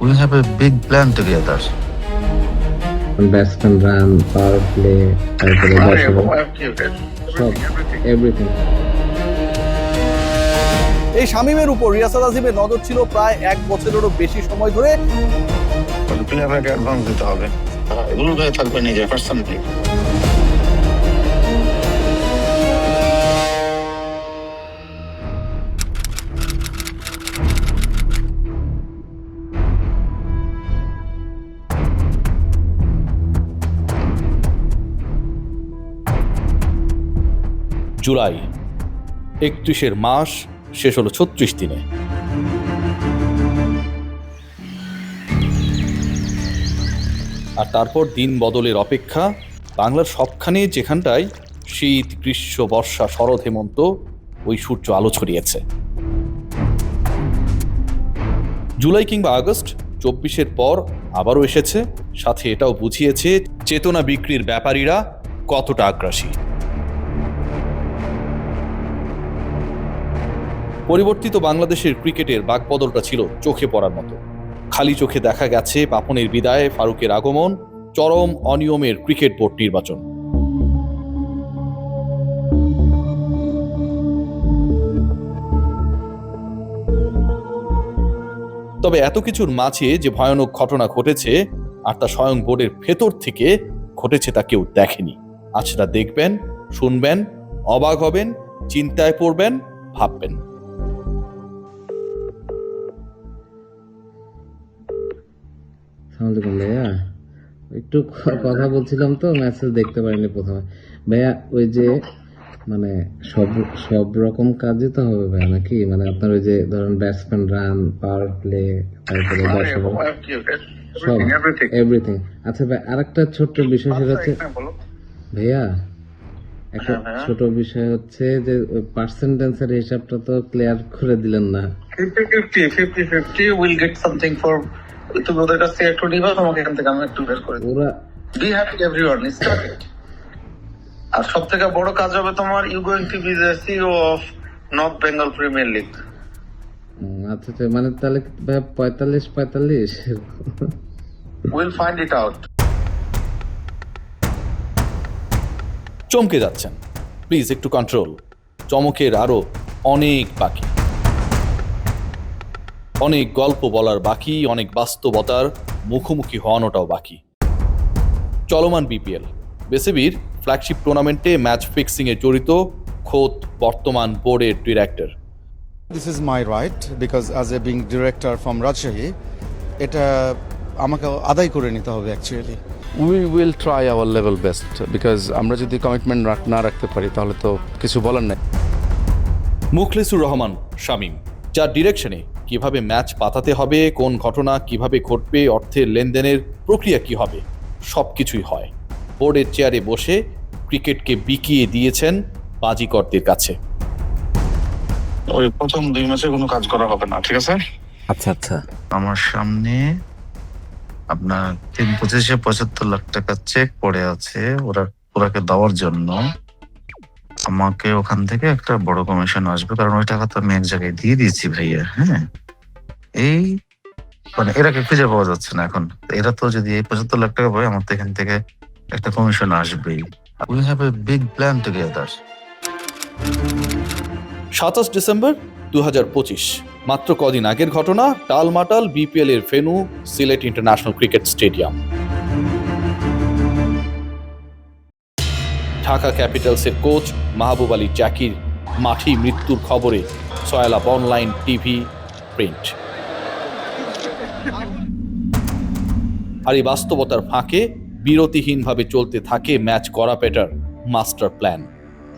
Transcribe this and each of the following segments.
We have a big plan together. Power play তারপরে দর্শক সব এভরিথিং এই শামিমের উপর রিয়াসাদ আজিমের নজর ছিল প্রায় এক বছরেরও বেশি সময় ধরে। প্লেয়ারকে অ্যাডভান্স দিতে হবে। এগুলো থাকবে নিজের পার্সোনালি জুলাই। একত্রিশের মাস, শেষ হলো ছত্রিশ দিনে। আর তারপর দিন বদলের অপেক্ষা, বাংলার সবখানে যেখানটায় শীত, গ্রীষ্ম, বর্ষা, শরৎ, হেমন্ত, ওই সূর্য আলো ছড়িয়েছে। জুলাই কিংবা আগস্ট, চব্বিশের পর আবারও এসেছে, সাথে এটাও বুঝিয়েছে চেতনা বিক্রির ব্যাপারীরা কতটা আগ্রাসী। পরিবর্তিত বাংলাদেশের ক্রিকেটের বাকবদলটা ছিল চোখে পড়ার মতো। খালি চোখে দেখা গেছে পাপনের বিদায় ফারুকের আগমন, চরম অনিয়মের ক্রিকেট বোর্ড নির্বাচন। তবে এত কিছুর মাঝে যে ভয়ানক ঘটনা ঘটেছে, আর তা স্বয়ং বোর্ডের ভেতর থেকে ঘটেছে তা কেউ দেখেনি। আজ তা দেখবেন, শুনবেন, অবাক হবেন, চিন্তায় পড়বেন, ভাববেন। সালামালাইকুম ভাইয়া। একটু কথা বলছিলাম তো মেসেজ দেখতে পারিনি প্রথমে। ভাইয়া ওই যে মানে সব সব রকম কাজই তো হবে ভাইয়া নাকি? মানে আপনার ওই যে ধরেন ব্যাটসম্যান রান পাওয়ার প্লে তারপরে সব এভরিথিং আচ্ছা ভাই আরেকটা ছোট্ট বিষয় সেটা হচ্ছে ভাইয়া একটা ছোট বিষয় হচ্ছে যে ওই পার্সেন্টেন্সের হিসাবটা তো ক্লিয়ার করে দিলেন না। 50 50 50 উইল গেট সামথিং ফর তুমি ওদের কাছ থেকে একটু নিবা তোমাকে এখান থেকে আমি একটু বের করে ওরা বি হ্যাপি এভরিওয়ান আর সব থেকে বড় কাজ হবে তোমার you going to be the CEO of north Bengal premier league আচ্ছা আচ্ছা মানে তাহলে পঁয়তাল্লিশ পঁয়তাল্লিশ। উইল ফাইন্ড ইট আউট চমকে যাচ্ছেন। প্লিজ একটু কন্ট্রোল চমকের আরও অনেক বাকি। অনেক গল্প বলার বাকি অনেক বাস্তবতার মুখোমুখি হওয়ানোটাও বাকি। চলমান বিপিএল বেসিবির ফ্ল্যাগশিপ টুর্নামেন্টে ম্যাচ ফিক্সিংয়ে জড়িত খোদ বর্তমান বোর্ডের director this is my right because as a being director from Rajshahi এটা আমাকে আদায় করে নিতে হবে actually we will try our level best because আমরা যদি কমিটমেন্ট না রাখতে পারি তাহলে তো কিছু বলার নেই। মুখলেসুর রহমান শামীম যার ডিরেকশনে কীভাবে ম্যাচ পাতাতে হবে কোন ঘটনা কীভাবে ঘটবে অর্থের লেনদেনের প্রক্রিয়া কি হবে সব কিছুই হয়। বোর্ডের চেয়ারে বসে ক্রিকেটকে বিকিয়ে দিয়েছেন বাজিকরদের কাছে। ওই প্রথম দুই ম্যাচে কোনো কাজ করা হবে না ঠিক আছে? আচ্ছা আচ্ছা। আমার সামনে আপনার তিন পঁচিশে পঁচাত্তর লাখ টাকা চেক পড়ে আছে ওরা ওরাকে দেওয়ার জন্য। আমাকে ওখান থেকে একটা বড় কমিশন আসবে, কারণ ওই টাকা তো আমি এক জায়গায় দিয়ে দিয়েছি ভাইয়া হ্যাঁ? এই মানে এরাকে খুঁজে পাওয়া যাচ্ছে না এখন। এরা তো যদি এই পঁচাত্তর লাখ টাকা পায়, আমার তো এখান থেকে একটা কমিশন আসবেই। We have a big plan together সাতাশ ডিসেম্বর দু হাজার পঁচিশ, মাত্র কদিন আগের ঘটনা, টালমাটাল বিপিএল এর ফেনু Sylhet international cricket stadium. Dhaka ক্যাপিটালসের coach Mahbub Ali Zakir মাঠি মৃত্যুর খবরে সয়ালাভ অনলাইন টিভি প্রিন্ট। আর এই বাস্তবতার ফাঁকে বিরতিহীনভাবে চলতে থাকে ম্যাচ করা পেটার master plan.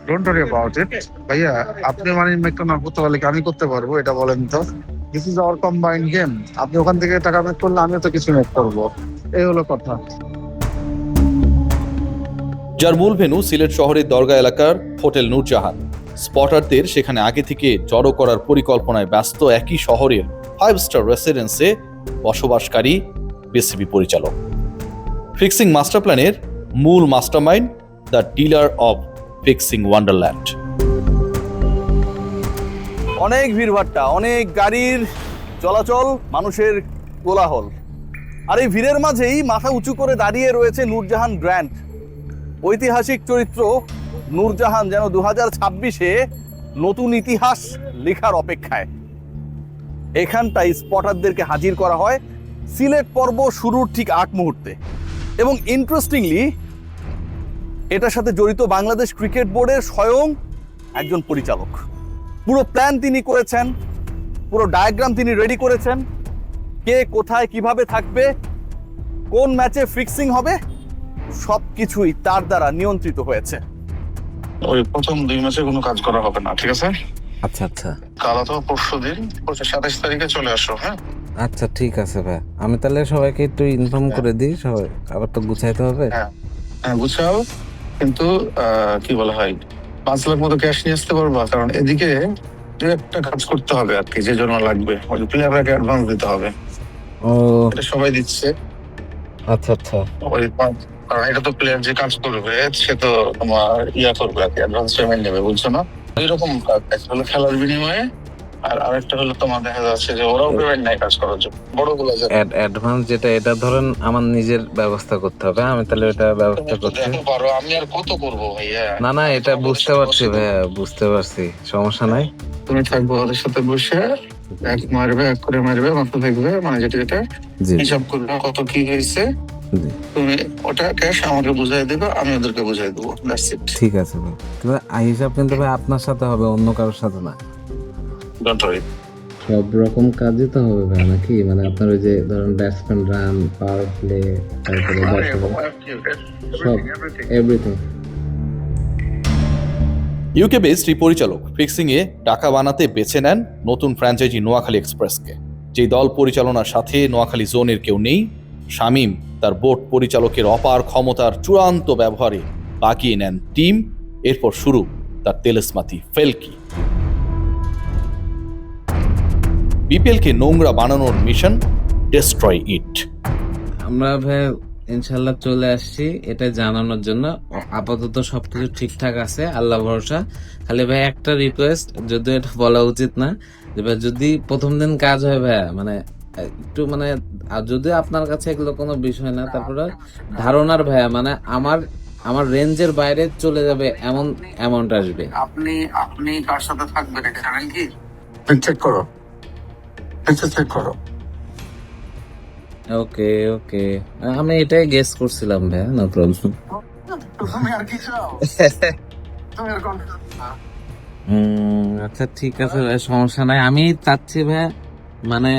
Don't worry about it ভাইয়া, আপনি মানি না করতে পারলে আমি করতে পারব, এটা বলেন তো। This is our combined game আপনি ওখান থেকে টাকা মেক করলে আমিও তো কিছু মেক করব। এই হলো কথা। যার মূল ভেন্যু সিলেট শহরের দরগা এলাকার হোটেল নূরজাহান। স্পটারদের সেখানে আগে থেকে জড়ো করার পরিকল্পনায় ব্যস্ত একই শহরের ফাইভ স্টার রেসিডেন্সে বসবাসকারী বিসিবি পরিচালক। ফিক্সিং মাস্টার প্ল্যানের মূল mastermind the dealer of fixing wonderland অনেক ভিড়ভাট্টা, অনেক গাড়ির চলাচল, মানুষের কোলাহল। আর এই ভিড়ের মাঝেই মাথা উঁচু করে দাঁড়িয়ে রয়েছে নূরজাহান গ্র্যান্ড ঐতিহাসিক চরিত্র নূরজাহান যেন দু হাজার ছাব্বিশে নতুন ইতিহাস লেখার অপেক্ষায়। এখানটাই স্পটারদেরকে হাজির করা হয় সিলেট পর্ব শুরুর ঠিক আগ মুহূর্তে। এবং ইন্টারেস্টিংলি এটার সাথে জড়িত বাংলাদেশ ক্রিকেট বোর্ডের স্বয়ং একজন পরিচালক। পুরো প্ল্যান তিনি করেছেন, পুরো ডায়াগ্রাম তিনি রেডি করেছেন, কে কোথায় কীভাবে থাকবে, কোন ম্যাচে ফিক্সিং হবে সব কিছুই তার দ্বারা নিয়ন্ত্রিত হয়েছে। ওই প্রথম দুই মাসে কোনো কাজ করা হবে না ঠিক আছে? আচ্ছা আচ্ছা। কাল অথবা পরশু দিন সাতাশ তারিখে চলে আসো হ্যাঁ? আচ্ছা ঠিক আছে ভাই। আমি তাহলে সবাইকে একটু ইনফর্ম করে দিই সবাই আবার তো গুছাইতে হবে। হ্যাঁ বুঝাও কিন্তু আহ, কি বলা হয় পাঁচ লাখ মতো ক্যাশ নিয়ে আসতে পারবা কারণ এদিকে দু একটা কাজ করতে হবে আর কি যে জন্য লাগবে। ওই প্লেয়ারকে অ্যাডভান্স দিতে হবে। ও। এটা সবাই দিচ্ছে। আচ্ছা আচ্ছা। ওই পাঁচ- কারণ এটা তো প্লেয়ার যে কাজ করবে সে তো তোমার ইয়া করবে আর কি অ্যাডভান্স পেমেন্ট নেবে বুঝছ না? এরকম একটা হলো খেলার বিনিময়ে আর আরেকটা হলো তোমার দেখা যাচ্ছে যে ওরাও পেমেন্ট নেয় কাজ করার জন্য। বড়গুলো অ্যাডভান্স যেটা এটা ধরেন আমার নিজের ব্যবস্থা করতে হবে আমি তাহলে এটা ব্যবস্থা তুমি তো করছি। দেখো পারো আমি আর কত করব ভাইয়া? না না এটা বুঝতে পারছি ভাইয়া বুঝতে পারছি সমস্যা নাই। তুমি থাকব ওদের সাথে বসে এক মারবে এক করে মারবে মাথা থাকবে মানে যেটা যেটা হিসাব করবে কত কি হয়েছে। তুমি ওটা ক্যাশ আমাকে বুঝাই দেবে আমি ওদেরকে বুঝাই দেবো। দ্যাটস ইট ঠিক আছে ভাই। তবে আই হিসাব কিন্তু ভাই আপনার সাথে হবে অন্য কারোর সাথে না। ডোন্ট ওয়ারি সব রকম কাজই তো হবে ভাই নাকি? মানে আপনার ওই যে ধরেন ব্যাটসম্যান রান পাওয়ার প্লে তারপরে সব এভরিথিং ইউকে বেসড এই পরিচালক ফিক্সিংয়ে টাকা বানাতে বেছে নেন নতুন ফ্র্যাঞ্চাইজি নোয়াখালী এক্সপ্রেসকে যেই দল পরিচালনার সাথে নোয়াখালী জোনের কেউ নেই শামীম তার বোর্ড পরিচালকের অপার ক্ষমতার চূড়ান্ত ব্যবহারে বাকিয়ে নেন টিম। এরপর শুরু তার তেলেসমাতি ফেলকি। বিপিএলকে নোংরা বানানোর মিশন ডেস্ট্রয় ইট আমরা ভাই ইনশাল্লাহ চলে আসছি। এটা জানানোর জন্য আপাতত সবকিছু ঠিকঠাক আছে, আল্লাহ ভরসা। খালি ভাই, একটা রিকোয়েস্ট যদিও এটা বলা উচিত না যদি প্রথম দিন কাজ হয় ভাই মানে একটু মানে যদি আপনার কাছে এগুলো কোনো বিষয় না তারপরে ধারণার ভাইয়া মানে আমার আমার রেঞ্জের বাইরে চলে যাবে এমন অ্যামাউন্ট আসবে। আপনি আপনি কার সাথে থাকবেন এটা জানেন কি? চেক করো। চেক করো। ওকে ওকে। আমি এটাই গেস করছিলাম ভাইয়া নো প্রবলেম তুমি আর কি চাও? তুমি আর কোন হুম আচ্ছা ঠিক আছে ভাই সমস্যা নাই। আমি চাচ্ছি ভাই মানে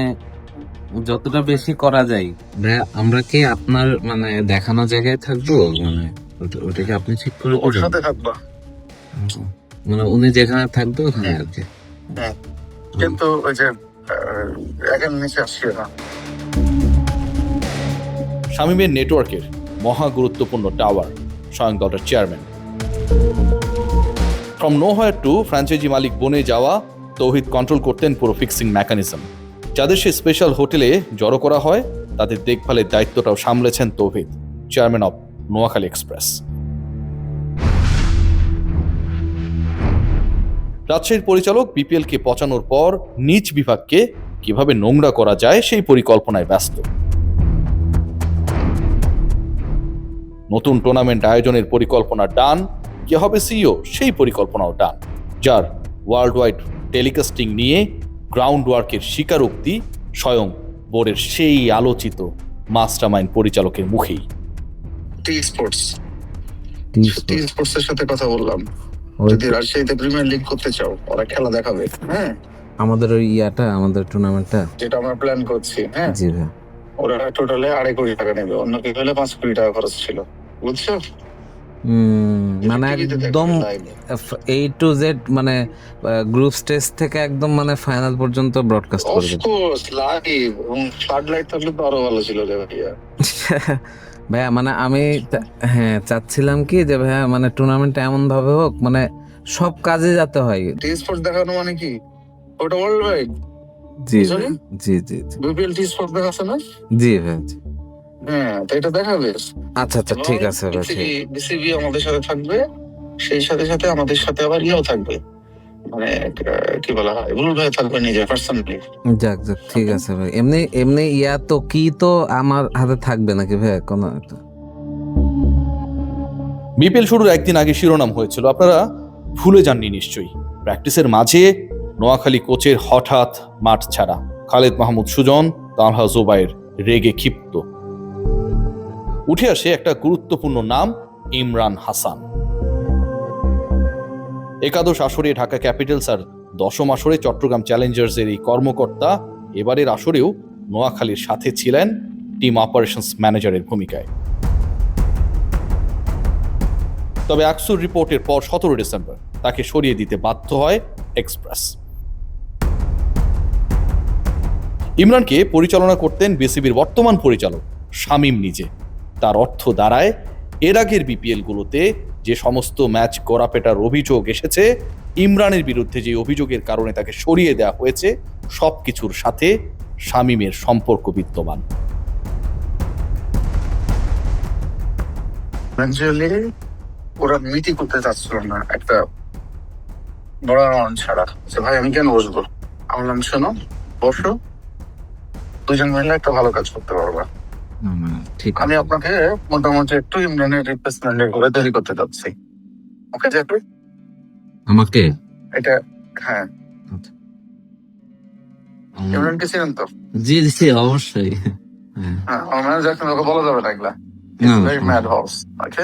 যতটা বেশি করা যায়। ভাই আমরা কি আপনার মানে দেখানো জায়গায় থাকব? মানে ওটা- ওটা কি আপনি ঠিক করে ওর সাথে থাকবা। মানে উনি যেখানে থাকবে ওখানে আর কি? কিন্তু ওই যে একের নিচে আসছে না। শামীমের নেটওয়ার্কের মহা গুরুত্বপূর্ণ টাওয়ার স্বয়ং দলটার chairman. From nowhere to franchise মালিক বনে যাওয়া তৌহিদ কন্ট্রোল করতেন পুরো ফিক্সিং মেকানিজম যাদের সে স্পেশাল হোটেলে জড়ো করা হয়, তাদের দেখভালের দায়িত্বটাও সামলেছেন Tauhid chairman of Noakhali express রাজশাহীর পরিচালক বিপিএলকে পচানোর পর নিজ বিভাগকে কীভাবে নোংরা করা যায় সেই পরিকল্পনায় ব্যস্ত। নতুন টুর্নামেন্ট আয়োজনের পরিকল্পনা ডান, কে হবে সিইও সেই পরিকল্পনাও ডান, যার ওয়ার্ল্ড ওয়াইড টেলিকাস্টিং নিয়ে গ্রাউন্ড ওয়ার্কের স্বীকারোক্তি স্বয়ং বোর্ডের সেই আলোচিত মাস্টারমাইন্ড পরিচালকের মুখেই। টি স্পোর্টস টি স্পোর্টস এর সাথে কথা বললাম। যদি রাজশাহীতে প্রিমিয়ার লিগ করতে চাও ওরা খেলা দেখাবে। হ্যাঁ? আমাদের ওই ইয়াটা আমাদের টুর্নামেন্টটা যেটা আমরা প্ল্যান করছি হ্যাঁ? জি ভাই। ওরা টোটালে আড়াই কোটি টাকা নেবে অন্য কেউ হলে পাঁচ কোটি টাকা খরচ ছিল। বুঝছ? মানে একদম। এই টু জেড মানে গ্রুপ স্টেজ থেকে একদম মানে ফাইনাল পর্যন্ত ব্রডকাস্ট করবে অফকোর্স লাইভ এবং ফ্লাড লাইট থাকলে তো আরও ভালো ছিল রে ভাইয়া। ভাইয়া মানে আমি হ্যাঁ চাচ্ছিলাম কি যে ভাইয়া মানে টুর্নামেন্ট এমন ভাবে হোক মানে সব কাজে যাতে হয়। টি স্পোর্টস দেখানো মানে কি? ওটা ওয়ার্ল্ড ওয়াইড জি জি জি। জি বিপিএল টি স্পোর্টস দেখাচ্ছে না? জি ভাই। হ্যাঁ তো এটা দেখাবে আচ্ছা আচ্ছা ঠিক আছে বিসিবি আমাদের সাথে থাকবে সেই সাথে সাথে আমাদের সাথে আবার ইয়েও থাকবে। মানে কি বলা হয় বুলুল ভাই থাকবে নিজে পার্সোনালি যাক যাক ঠিক আছে ভাই। এমনি এমনি ইয়া তো কি তো আমার হাতে থাকবে নাকি ভাই কোনো একটা? বিপিএল শুরুর একদিন আগে শিরোনাম হয়েছিল। আপনারা ভুলে যাননি নিশ্চয়ই। প্র্যাকটিসের মাঝে নোয়াখালী কোচের হঠাৎ মাঠ ছাড়া। খালেদ মাহমুদ সুজন তালহা জোবাইর রেগে ক্ষিপ্ত। উঠে আসে একটা গুরুত্বপূর্ণ নাম, ইমরান হাসান। একাদশ আসরে ঢাকা ক্যাপিটালস আর দশম আসরে চট্টগ্রাম চ্যালেঞ্জার্সের এই কর্মকর্তা এবারের আসরেও নোয়াখালীর সাথে ছিলেন টিম অপারেশনস ম্যানেজারের ভূমিকায়। তবে আকসুর রিপোর্টের পর সতেরো ডিসেম্বর তাকে সরিয়ে দিতে বাধ্য হয় এক্সপ্রেস। ইমরানকে পরিচালনা করতেন বিসিবির বর্তমান পরিচালক শামীম নিজে। তার অর্থ দাঁড়ায়, এর আগের বিপিএল গুলোতে যে সমস্ত ম্যাচ গড়াপেটার অভিযোগ এসেছে, ইমরানের বিরুদ্ধে যে অভিযোগের কারণে তাকে সরিয়ে দেওয়া হয়েছে, সবকিছুর সাথে শামীমের সম্পর্ক বিদ্যমান। ওরা মিটি করতে চাচ্ছিল না, একটা বড় অ্যামাউন্ট ছাড়া। ভাই, আমি কেন বসবো? আমি বললাম, শোনো, বসো। দুজন একটা ভালো কাজ করতে পারবা। ঠিক আমি আপনাকে মোটামুটি একটু ইমরানের রিপ্লেসমেন্ট করে তৈরি করতে যাচ্ছি। ওকে আমাকে? এটা হ্যাঁ। ইমরানকে তো? জি জি অবশ্যই। হ্যাঁ। হ্যাঁ আমার ওকে বলা যাবে না এগুলা। Very mad house okay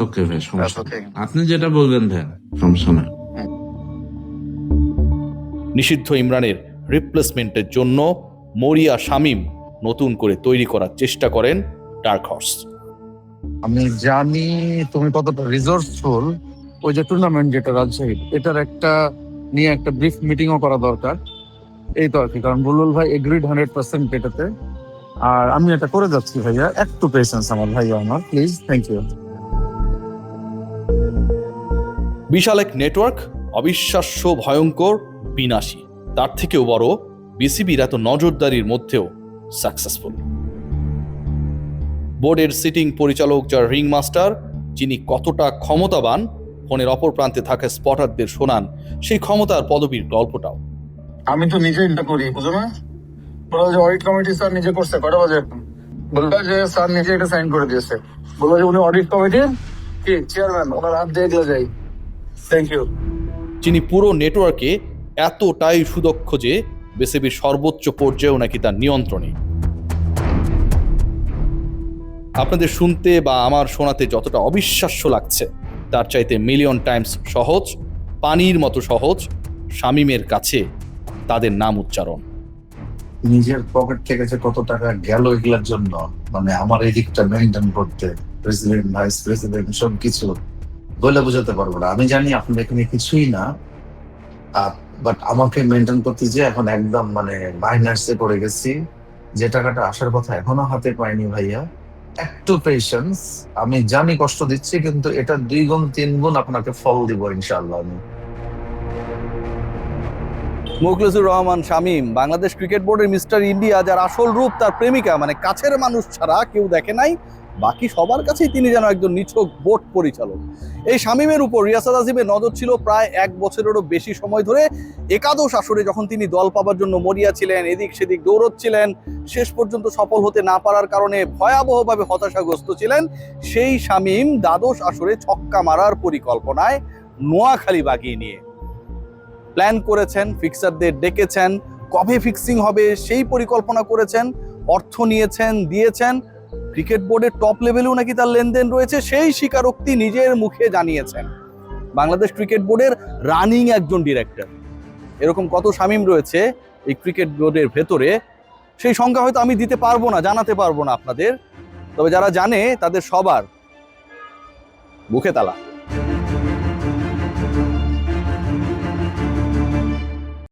okay ভাই সমস্যা আপনি যেটা বলবেন ভাই সমস্যা না নিষিদ্ধ ইমরানের রিপ্লেসমেন্টের জন্য মরিয়া শামীম নতুন করে তৈরি করার চেষ্টা করেন ডার্ক হর্স আমি জানি তুমি কতটা রিসোর্সফুল ওই যে টুর্নামেন্ট যেটা রাজশাহী এটার একটা নিয়ে একটা ব্রিফ মিটিংও করা দরকার। এই তো আর কি কারণ বুলবুল ভাই এগ্রিড হান্ড্রেড পার্সেন্ট এটাতে। আর আমি এটা করে যাচ্ছি ভাইয়া একটু পেশেন্স আমার ভাইয়া আমার প্লিজ থ্যাংক ইউ বিশাল এক নেটওয়ার্ক অবিশ্বাস্য ভয়ঙ্কর বিনাশী। তার থেকেও বড় বিসিবির এত নজরদারির মধ্যেও সাকসেসফুল বোর্ডের সিটিং পরিচালক যার রিং মাস্টার যিনি কতটা ক্ষমতাবান ফোনের অপর প্রান্তে থাকা স্পটারদের শোনান সেই ক্ষমতার পদবীর গল্পটাও। আমি তো নিজে এটা করি বুঝো না? বলল যে অডিট কমিটি স্যার নিজে করছে কটা বাজে বলল যে স্যার নিজে এটা সাইন করে দিয়েছে। বলল যে উনি অডিট কমিটির কি চেয়ারম্যান ওনার হাত দিয়ে যাই। থ্যাংক ইউ যিনি পুরো নেটওয়ার্কে এতটাই সুদক্ষ যে বিসিবির সর্বোচ্চ পর্যায়েও নাকি তার নিয়ন্ত্রণে। আপনাদের শুনতে বা আমার শোনাতে যতটা অবিশ্বাস্য লাগছে, তার চাইতে মিলিয়ন টাইমস সহজ, পানির মতো সহজ, শামীমের কাছে তাদের নাম উচ্চারণ। নিজের পকেট থেকে যে কত টাকা গেল এগুলোর জন্য মানে আমার এই দিকটা মেনটেন করতে প্রেসিডেন্ট ভাইস প্রেসিডেন্ট সব কিছু বলে বোঝাতে পারব না। আমি জানি আপনার এখানে কিছুই না। বাট আমাকে মেনটেন করতে যে এখন একদম মানে মাইনার্সে পড়ে গেছি। যে টাকাটা আসার কথা এখনও হাতে পাইনি ভাইয়া। একটু পেশেন্স আমি জানি কষ্ট দিচ্ছি, কিন্তু এটা দুই গুণ, তিন গুণ আপনাকে ফল দিব ইনশাআল্লাহ আমি। মুখলেসুর রহমান শামীম, বাংলাদেশ ক্রিকেট বোর্ডের মিস্টার ইন্ডিয়া, যার আসল রূপ তার প্রেমিকা মানে কাছের মানুষ ছাড়া কেউ দেখে নাই। বাকি সবার কাছেই তিনি যেন একজন নিছক বোট পরিচালক। এই শামীমের উপর রিয়াসাদ আজিমের নজর ছিল প্রায় এক বছরেরও বেশি সময় ধরে। একাদশ আসরে যখন তিনি দল পাবার জন্য মরিয়া ছিলেন, এদিক সেদিক দৌড়চ্ছিলেন, শেষ পর্যন্ত সফল হতে না পারার কারণে ভয়াবহভাবে হতাশাগ্রস্ত ছিলেন, সেই শামীম দ্বাদশ আসরে ছক্কা মারার পরিকল্পনায় নোয়াখালী বাগিয়ে নিয়ে। প্ল্যান করেছেন, ফিক্সারদের ডেকেছেন, কবে ফিক্সিং হবে সেই পরিকল্পনা করেছেন, অর্থ নিয়েছেন, দিয়েছেন ক্রিকেট বোর্ডের টপ লেভেলেও নাকি তার লেনদেন রয়েছে, সেই স্বীকারোক্তি নিজের মুখে জানিয়েছেন। বাংলাদেশ ক্রিকেট বোর্ডের রানিং একজন ডিরেক্টর এরকম কত শামিম রয়েছে এই ক্রিকেট বোর্ডের ভেতরে, সেই সংখ্যা হয়তো আমি দিতে পারব না, জানাতে পারব না আপনাদের। তবে যারা জানে, তাদের সবার বুকে তালা।